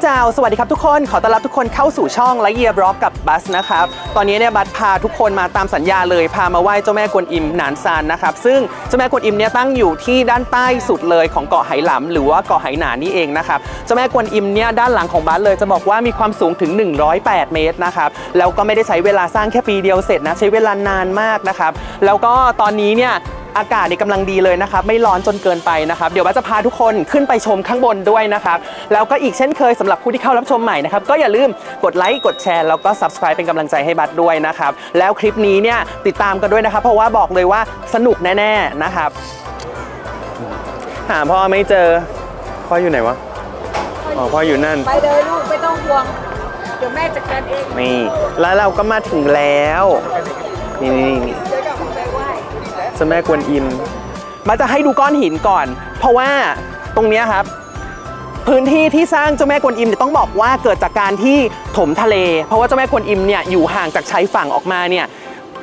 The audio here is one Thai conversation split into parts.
สินเจ้า สวัสดีครับทุกคน ขอต้อนรับทุกคนเข้าสู่ช่องไลเยียบล็อกกับบัสนะครับ ตอนนี้เนี่ยบัสพาทุกคนมาตามสัญญาเลย พามาไหว้เจ้าแม่กวนอิมหนานซานนะครับ ซึ่งเจ้าแม่กวนอิมเนี่ยตั้งอยู่ที่ด้านใต้สุดเลยของเกาะไหหลำหรือว่าเกาะไหหนานนี่เองนะครับ เจ้าแม่กวนอิมเนี่ยด้านหลังของบัสเลยจะบอกว่ามีความสูงถึง 108 เมตรนะครับ แล้วก็ไม่ได้ใช้เวลาสร้างแค่ปีเดียวเสร็จนะ ใช้เวลานานมากนะครับ แล้วก็ตอนนี้เนี่ย อากาศนี่กำลังดีเลยนะครับ ไม่ร้อนจนเกินไปนะครับ เดี๋ยวว่าจะพาทุกคนขึ้นไปชมข้างบนด้วยนะครับ แล้วก็อีกเช่นเคยสำหรับผู้ที่เข้ารับชมใหม่นะครับ ก็อย่าลืมกดไลค์กดแชร์แล้วก็ subscribe เป็นกำลังใจให้บัตรด้วยนะครับ แล้วคลิปนี้เนี่ยติดตามกันด้วยนะครับ เพราะว่าบอกเลยว่าสนุกแน่ๆนะครับ หาพ่อไม่เจอ พ่ออยู่ไหนวะ อ๋อพ่ออยู่นั่น ไปเลยลูกไม่ต้องห่วง เดี๋ยวแม่จัดการเอง นี่ แล้วเราก็มาถึงแล้ว นี่นี่นี่ จ้าแม่กวนอิมมาจะให้ดูก้อนหินก่อน เพราะว่าตรงนี้ครับ พื้นที่ที่สร้างเจ้าแม่กวนอิมเนี่ยต้องบอกว่าเกิดจากการที่ถมทะเล เพราะว่าเจ้าแม่กวนอิมเนี่ยอยู่ห่างจากชายฝั่งออกมาเนี่ย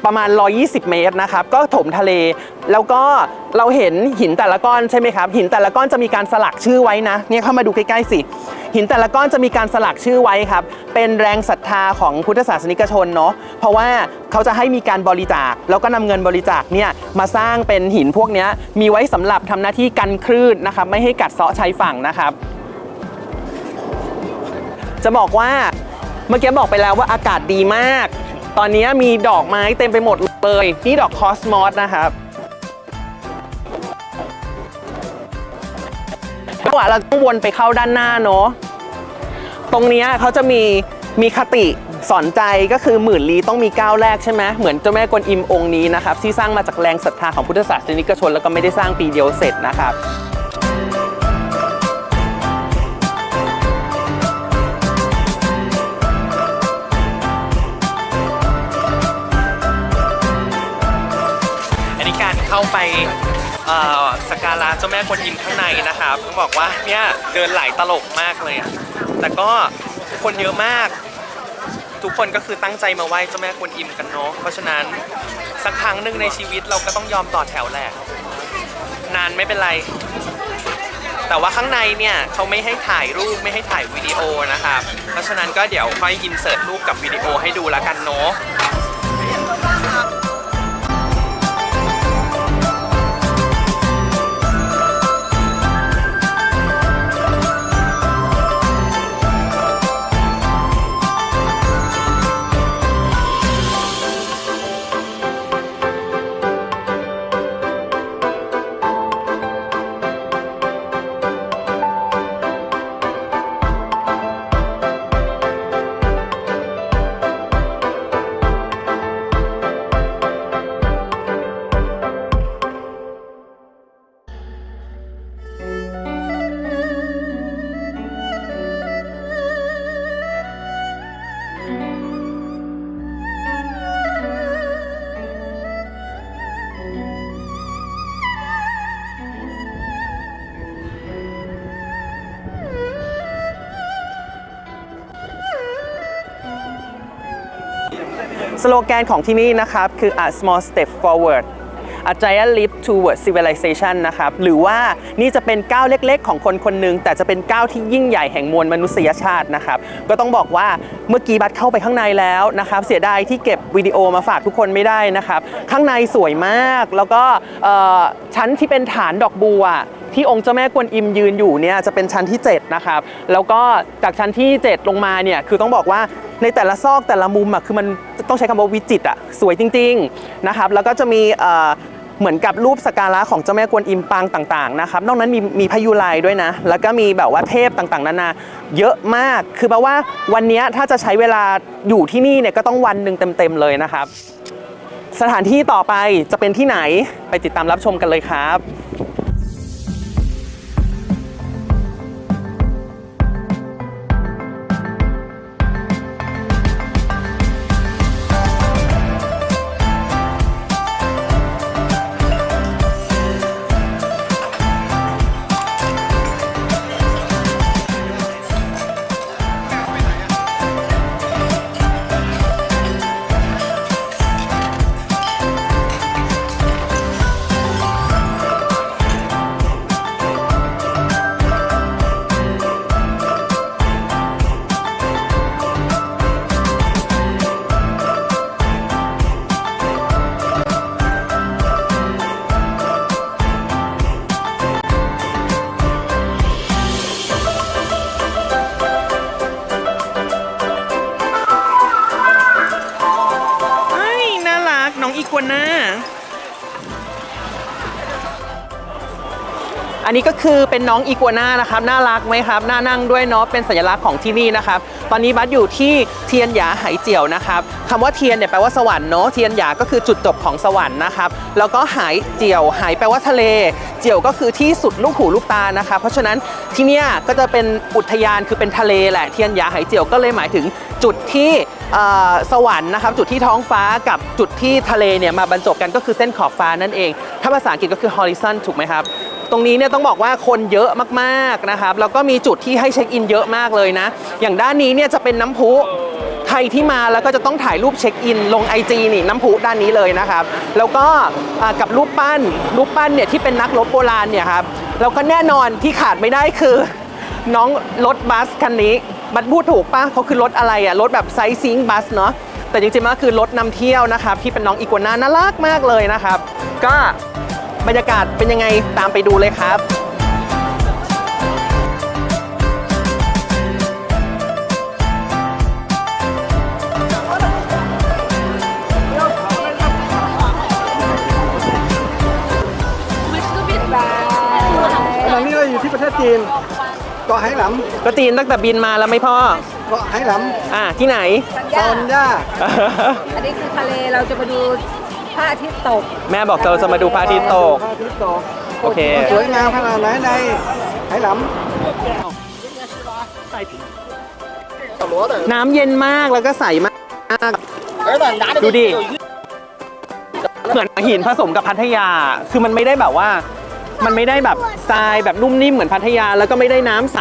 ประมาณ 120 เมตรนะครับ ก็ถมทะเล แล้วก็เราเห็นหินแต่ละก้อนใช่ไหมครับ หินแต่ละก้อนจะมีการสลักชื่อไว้นะ เนี่ยเข้ามาดูใกล้ๆสิหินแต่ละก้อนจะมีการสลักชื่อไว้ครับ เป็นแรงศรัทธาของพุทธศาสนิกชนเนาะเพราะว่าเขาจะให้มีการบริจาค แล้วก็นำเงินบริจาคเนี่ยมาสร้างเป็นหินพวกนี้มีไว้สำหรับทำหน้าที่กันคลื่นนะครับไม่ให้กัดเซาะชายฝั่งนะครับ จะบอกว่าเมื่อกี้บอกไปแล้วว่าอากาศดีมาก ตอนนี้มีดอกไม้เต็มไปหมดเลย นี่ดอกคอสมอสนะครับจังหวะเราต้องวนไปเข้าด้านหน้าเนาะ รงนี้เขาจะมีมีคติสอนใจก็คือหมื่นลีต้องมีก้าวแรกใช่ไหมเหมือนเจ้าแม่กวนอิมองค์นี้นะครับที่สร้างมาจากแรงศรัทธาของพุทธศาสนิกชนแล้วก็ไม่ได้สร้างปีเดียวเสร็จนะครับอันนี้การเข้าไปเอ่อ สกการะเจ้าแม่กวนอิมข้างในนะครับต้องบอกว่าเนี่ยเดินหลายตลกมากเลยอะแต่ก็คนเยอะมาก ทุกคนก็คือตั้งใจมาไหว้เจ้าแม่กวนอิมกันเนาะเพราะฉะนั้นสักครั้งหนึ่งในชีวิตเราก็ต้องยอมต่อแถวแหละนานไม่เป็นไร แต่ว่าข้างในเนี่ยเขาไม่ให้ถ่ายรูปไม่ให้ถ่ายวิดีโอนะครับเพราะฉะนั้นก็เดี๋ยวค่อยอินเสิร์ตรูปกับวิดีโอให้ดูแล้วกันเนาะ โลแกนของที่นี่นะครับ คือ a small step forward a giant leap toward civilization นะครับ หรือว่านี่จะเป็นก้าวเล็กๆ ของคนคนหนึ่งแต่จะเป็นก้าวที่ยิ่งใหญ่แห่งมวลมนุษยชาตินะครับ ก็ต้องบอกว่าเมื่อกี้บัตรเข้าไปข้างในแล้วนะครับ เสียดายที่เก็บวิดีโอมาฝากทุกคนไม่ได้นะครับ ข้างในสวยมากแล้วก็ชั้นที่เป็นฐานดอกบัว ที่องค์เจ้าแม่กวนอิมยืนอยู่เนี่ยจะเป็นชั้นที่ 7 นะครับ แล้วก็จากชั้นที่ 7 ลงมาเนี่ยคือต้องบอกว่าในแต่ละซอกแต่ละมุมอะคือมันต้องใช้คำว่าวิจิตรอะสวยจริงๆนะครับแล้วก็จะมีเหมือนกับรูปสการะของเจ้าแม่กวนอิมปางต่างๆนะครับนอกนั้นมีมีพยุไลด้วยนะ แล้วก็มีแบบว่าเทพต่างๆนานาเยอะมาก คือแปลว่าวันนี้ถ้าจะใช้เวลาอยู่ที่นี่เนี่ยก็ต้องวันหนึ่งเต็มๆเลยนะครับ สถานที่ต่อไปจะเป็นที่ไหนไปติดตามรับชมกันเลยครับ อันนี้ก็คือเป็นน้องอีกัวน่านะครับน่ารักไหมครับน่านั่งด้วยเนาะเป็นสัญลักษณ์ของที่นี่นะครับตอนนี้บัสอยู่ที่เทียนหยาไหเจียวนะครับคำว่าเทียนเนี่ยแปลว่าสวรรค์เนาะเทียนหยาก็คือจุดจบของสวรรค์นะครับแล้วก็ไหเจียวไหแปลว่าทะเล เจียวก็คือที่สุดลูกหูลูกตานะคะเพราะฉะนั้นที่เนี่ยก็จะเป็นอุทยานคือเป็นทะเลแหละเทียนหยาไหเจียวก็เลยหมายถึงจุดที่อ่อสวรรค์นะครับจุดที่ท้องฟ้ากับจุดที่ทะเลเนี่ยมาบรรจบกันก็คือเส้นขอบฟ้านั่นเอง ถ้าภาษาอังกฤษก็คือ horizon ถูกไหมครับ ตรงนี้เนี่ยต้องบอกว่าคนเยอะมากๆนะครับแล้วก็มีจุดที่ให้เช็คอินเยอะมากเลยนะ อย่างด้านนี้เนี่ยจะเป็นน้ำพุใครที่มาแล้วก็จะต้องถ่ายรูปเช็คอิน ลง IG นี่น้ำพุด้านนี้เลยนะครับ แล้วก็กับรูปปั้นรูปปั้นเนี่ยที่เป็นนักรบโบราณเนี่ยครับแล้วก็แน่นอนที่ขาดไม่ได้คือ น้องรถบัสคันนี้บัสพูดถูกปะเขาคือรถอะไรอะรถแบบไซซิงบัสเนาะแต่จริงๆมันก็คือรถนำเที่ยวนะครับที่เป็นน้องอีกัวน่าน่ารักมากเลยนะครับ ก็ บรรยากาศเป็นยังไงตามไปดูเลยครับตอนนี้เราอยู่ที่ประเทศจีนเกาะไหหลก็จีนตั้งแต่บินมาแล้วไหม่พ่อำเกาะไหหลอ่าที่ไหนำซอนย่า อันนี้คือทะเลเราจะมาดูพ ระอาทิตย์ตก แม่บอกเราจะมาดูพระอาทิตย์ตก พระอาทิตย์ตกโอเค สวยงามขนาดไหนในไหหลน้ำเย็นมากแล้วก็ใสมาก ดูดิ เหมือนหินผสมกับพัทยา คือมันไม่ได้แบบว่า มันไม่ได้แบบทรายแบบนุ่มนิ่มเหมือนพัทยา แล้วก็ไม่ได้น้ำใส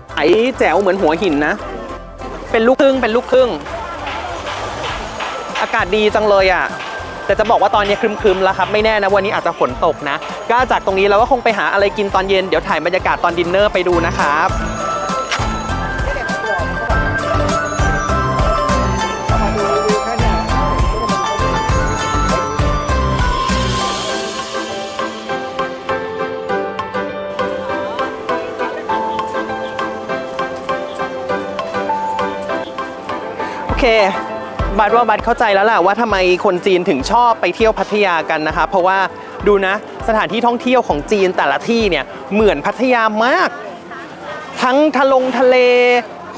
แจ๋วเหมือนหัวหินนะ เป็นลูกครึ่ง เป็นลูกครึ่ง อากาศดีจังเลยอะ แต่จะบอกว่าตอนนี้ครึมๆแล้วครับไม่แน่นะวันนี้อาจจะฝนตกนะก็จากตรงนี้เราก็คงไปหาอะไรกินตอนเย็นเดี๋ยวถ่ายบรรยากาศตอนดินเนอร์ไปดูนะครับโอเค บัตว่าบัตเข้าใจแล้วแหละว่าทำไมคนจีนถึงชอบไปเที่ยวพัทยากันนะคะ เพราะว่าดูนะสถานที่ท่องเที่ยวของจีนแต่ละที่เนี่ยเหมือนพัทยามาก ทั้งทะลงทะเล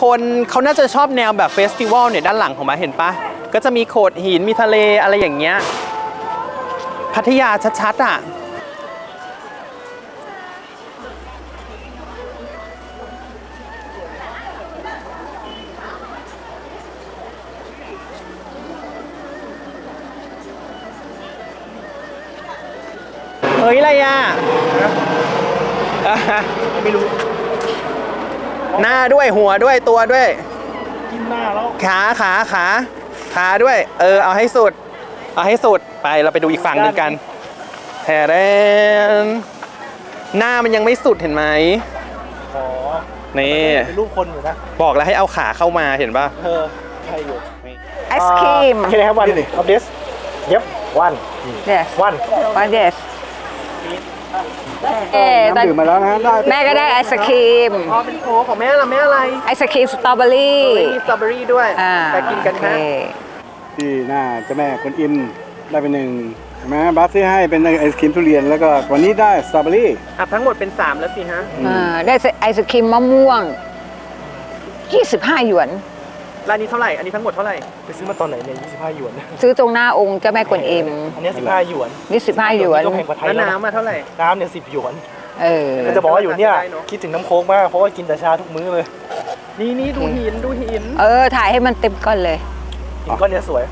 คนเขาน่าจะชอบแนวแบบเฟสติวัลเนี่ยด้านหลังของมาเห็นปะก็จะมีโขดหินมีทะเลอะไรอย่างเงี้ยพัทยาชัดๆอะ ฮ้ยอะไรอะอะ ไม่รู้ หน้าด้วยหัวด้วยตัวด้วย กินหน้าแล้ว ขาขาขาขาด้วย เออ เอาให้สุด เอาให้สุดไปเราไปดูอีกฝั่งหนึ่งกันแทเรนหน้ามันยังไม่สุดเห็นไหมอ๋อนี่เป็นรูปคนอยู่นะ บอกแล้วให้เอาขาเข้ามาเห็นป่ะเธอใครอยู่ไอศครีมโอเคครับวันอัปเดตเย็บวัน yes วัน one yes เอ๊ะตอนน้ำดื่มมาแล้วนะฮะได้แม่ก็ได้ไอศครีม อ๋อเป็นโค้กของแม่ละแม่อะไรไอศครีมสตรอเบอรี่เฮ้ยมีสตรอเบอรี่ด้วยอ่าแต่กินกันโอนะเคที่หน้าเจ้าแม่คนอิมได้เป็นหนึ่งใช่ไหมบัสซื้อให้เป็นไอศครีมทุเรียนแล้วก็วันนี้ได้สตรอเบอรี่อะทั้งหมดเป็น3แล้วสิฮะ อ่าได้ไอศครีมมะม่วง 25 หยวน ร้านนี้เท่าไหร่ อันนี้ทั้งหมดเท่าไหร่ ไปซื้อมาตอนไหนเนี่ย25หยวนซื้อตรงหน้าองค์เจ้าแม่กวนอิมอันเนี้ย15หยวนนี่15หยวน ก็แพงกว่าไทยแล้วแล้วนะน้ำมาเท่าไหร่ น้ำเนี่ย10หยวนเออก็จะบอกว่าอยู่เนี่ยได้เนอะ คิดถึงน้ำโค้กมากเพราะว่ากินแต่ชาทุกมื้อเลยนี่นี่ดูหินดูหิน เออ ถ่ายให้มันเต็มก้อนเลย หินก้อนเนี้ยสวย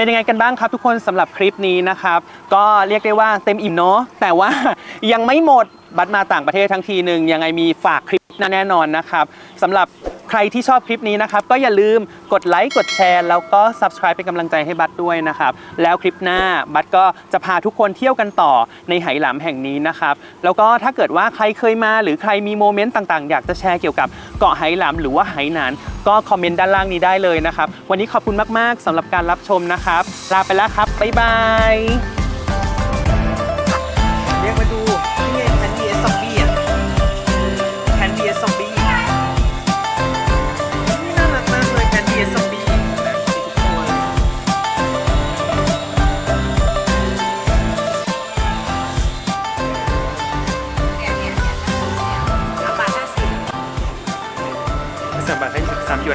เป็นยังไงกันบ้างครับ ทุกคนสำหรับคลิปนี้นะครับ ก็เรียกได้ว่าเต็มอิ่มเนาะแต่ว่ายังไม่หมดบัตรมาต่างประเทศทั้งทีหนึ่งยังไงมีฝากคลิปน้าแน่นอนนะครับสำหรับ ใครที่ชอบคลิปนี้นะครับ ก็อย่าลืมกดไลค์กดแชร์แล้วก็ subscribe เป็นกำลังใจให้บัตรด้วยนะครับ แล้วคลิปหน้าบัตก็จะพาทุกคนเที่ยวกันต่อในไหหลำแห่งนี้นะครับ แล้วก็ถ้าเกิดว่าใครเคยมาหรือใครมีโมเมนต์ต่างๆ อยากจะแชร์เกี่ยวกับเกาะไหหลำหรือว่าไหหนานก็คอมเมนต์ด้านล่างนี้ได้เลยนะครับ วันนี้ขอบคุณมากๆสำหรับการรับชมนะครับ ลาไปแล้วครับบ๊ายบายเรียกมาดู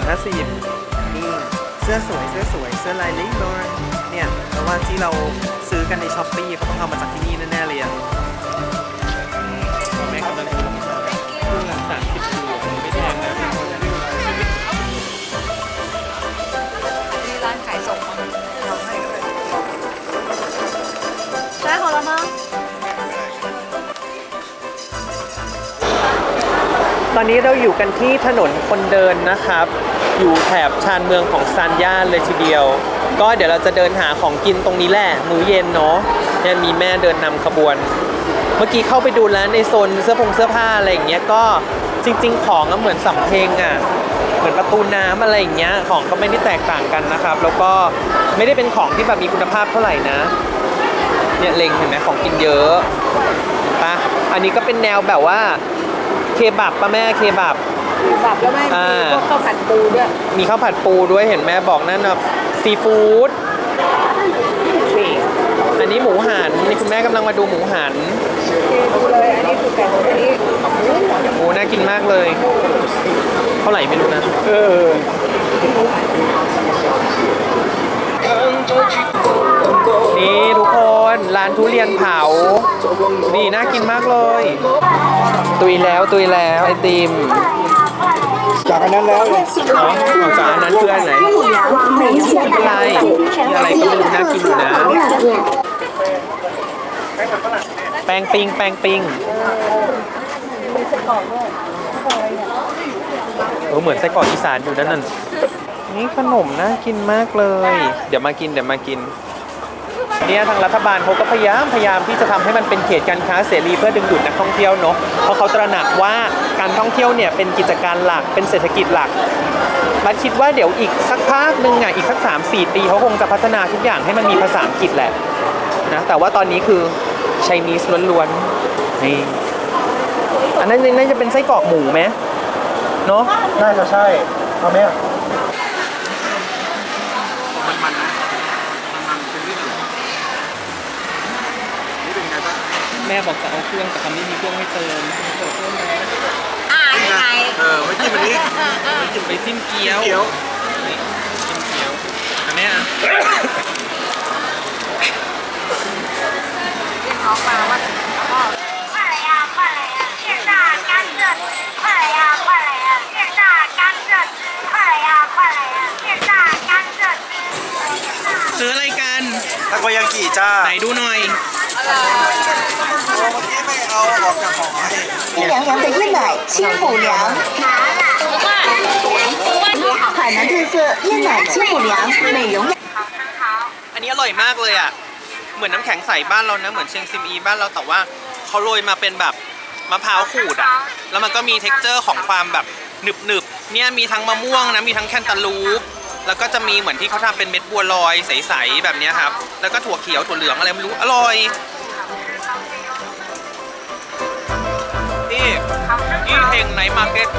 ห้าสิบนี่เสื้อสวยเสื้อสวยเสื้อลายลิงก์เนี่ยแต่ว่าที่เราซื้อกันในช้อปปี้เขาต้องเอามาจากที่นี่แน่ๆเลยอะ ตอนนี้เราอยู่กันที่ถนนคนเดินนะครับ อยู่แถบชานเมืองของซานย่านเลยทีเดียว ก็เดี๋ยวเราจะเดินหาของกินตรงนี้แหละมื้อเย็นเนาะเนี่ยมีแม่เดินนำขบวน เมื่อกี้เข้าไปดูแล้วในโซนเสื้อผงเสื้อผ้าอะไรอย่างเงี้ยก็จริง ๆ ของก็เหมือนสำเพ็งอะเหมือนประตูน้ำอะไรอย่างเงี้ยของก็ไม่ได้แตกต่างกันนะครับ แล้วก็ไม่ได้เป็นของที่แบบมีคุณภาพเท่าไหร่นะเนี่ยเล็งเห็นไหมของกินเยอะปะอันนี้ก็เป็นแนวแบบว่า เคบับปะแม่เคบับแบบแล้วไม่อ่ามีพวกข้าวผัดปูด้วยมีข้าวผัดปูด้วยเห็นแม่บอกนั่นแบบซีฟู้ดอันนี้หมูหันนี่คุณแม่กำลังมาดูหมูหันดูเลยอันนี้คือไก่อันนี้โอ้น่ากินมากเลยเท่าไหร่ไม่รู้นะเออนี่ทุกคนร้านทุเรียนเผา นี่น่ากินมากเลย ตุยแล้วตุยแล้วไอติมจากอันนั้นแล้วเนี่ยเนาะเอาจากอันนั้นคืออันไหนอะไรอะไรก็ไม่รู้น่ากินอยู่นะแป้งปิงแป้งปิงเออเหมือนไส้กรอกอีสานอยู่นั่นน่ะนี่ขนมน่ากินมากเลย เดี๋ยวมากินเดี๋ยวมากิน เนี่ยทางรัฐบาลเขาก็พยายามพยายามที่จะทำให้มันเป็นเขตการค้าเสรีเพื่อดึงดูดนักท่องเที่ยวเนาะเพราะเขาตระหนักว่าการท่องเที่ยวเนี่ยเป็นกิจการหลักเป็นเศรษฐกิจหลักรัฐคิดว่าเดี๋ยวอีกสักพักหนึ่งอะอีกสัก 3 4 ปีเขาคงจะพัฒนาทุกอย่างให้มันมีภาษาอังกฤษแหละนะแต่ว่าตอนนี้คือ Chinese ล้วนๆนี่อันนั้นน่าจะเป็นไส้กรอกหมูไหมเนาะน่าจะใช่เอาไหม แม่บอกจะเอาเครื่องแต่คำนี้มีเครื่องให้เติมเติมเครื่องไหมอ่ายังไงเออไม่จิ้มอันนี้ไม่จิ้มไปจิ้มเกี๊ยวเกี๊ยวนี่จิ้มเกี๊ยวอันนี้อะออกมาว่าซื้ออะไรกันทาโกยากิจ้า ไหนดูหน่อย ไม่เอาออกจากของให้ 凉凉的椰奶清补凉，海南特色椰奶清补凉，美容。 อันนี้อร่อยมากเลยอ่ะ เหมือนน้ำแข็งใสบ้านเรานะ เหมือนเชียงซิมอีบ้านเราแต่ว่าเขาโรยมาเป็นแบบมะพร้าวขูดอ่ะ แล้วมันก็มีเท็กเจอร์ของความแบบหนึบหนึบๆเนี่ยมีทั้งมะม่วงนะ มีทั้งแคนตาลูป แล้วก็จะมีเหมือนที่เขาทำเป็นเม็ดบัวลอยใสๆแบบเนี้ยครับ แล้วก็ถั่วเขียวถั่วเหลืองอะไรไม่รู้ อร่อย นี่เฮงไนท์มาร์เก็ต